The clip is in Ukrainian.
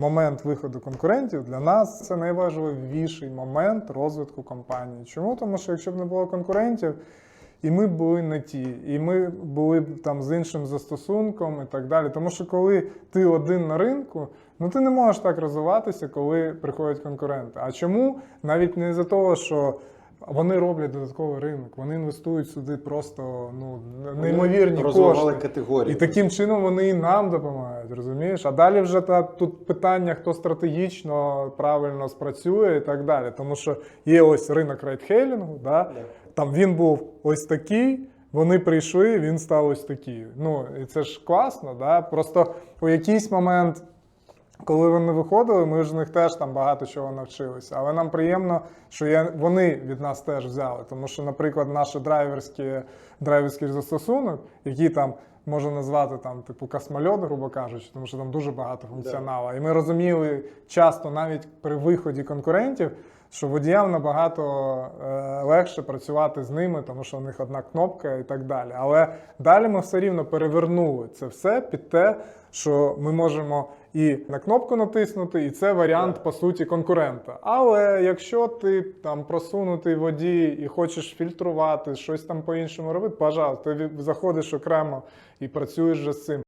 Момент виходу конкурентів для нас це найважливіший момент розвитку компанії. Чому? Тому що якщо б не було конкурентів, і ми були не ті, і ми були б там з іншим застосунком і так далі. Тому що коли ти один на ринку, ну ти не можеш так розвиватися, коли приходять конкуренти. А чому? Навіть не за того, що вони роблять додатковий ринок, вони інвестують сюди просто ну неймовірні розвивали кошти. категорії. І таким чином вони і нам допомагають, розумієш? А далі вже та тут питання, хто стратегічно правильно спрацює і так далі. Тому що є ось ринок рейдхейлінгу, да? Да. там він був ось такий. Вони прийшли, він став ось такий. Ну і це ж класно, да? Просто у якийсь момент, коли вони виходили, ми ж них теж там багато чого навчилися. Але нам приємно, що я, вони від нас теж взяли. Тому що, наприклад, наш драйверський, драйверський застосунок, який там можна назвати там, типу космольот, грубо кажучи, тому що там дуже багато функціоналу. І ми розуміли часто навіть при виході конкурентів. Що водіям набагато е, легше працювати з ними, тому що у них одна кнопка і так далі. Але далі ми все рівно перевернули це все під те, що ми можемо і на кнопку натиснути, і це варіант по суті конкурента. Але якщо ти там просунутий водій і хочеш фільтрувати, щось там по-іншому робити, пожалуйста, ти заходиш окремо і працюєш вже з цим.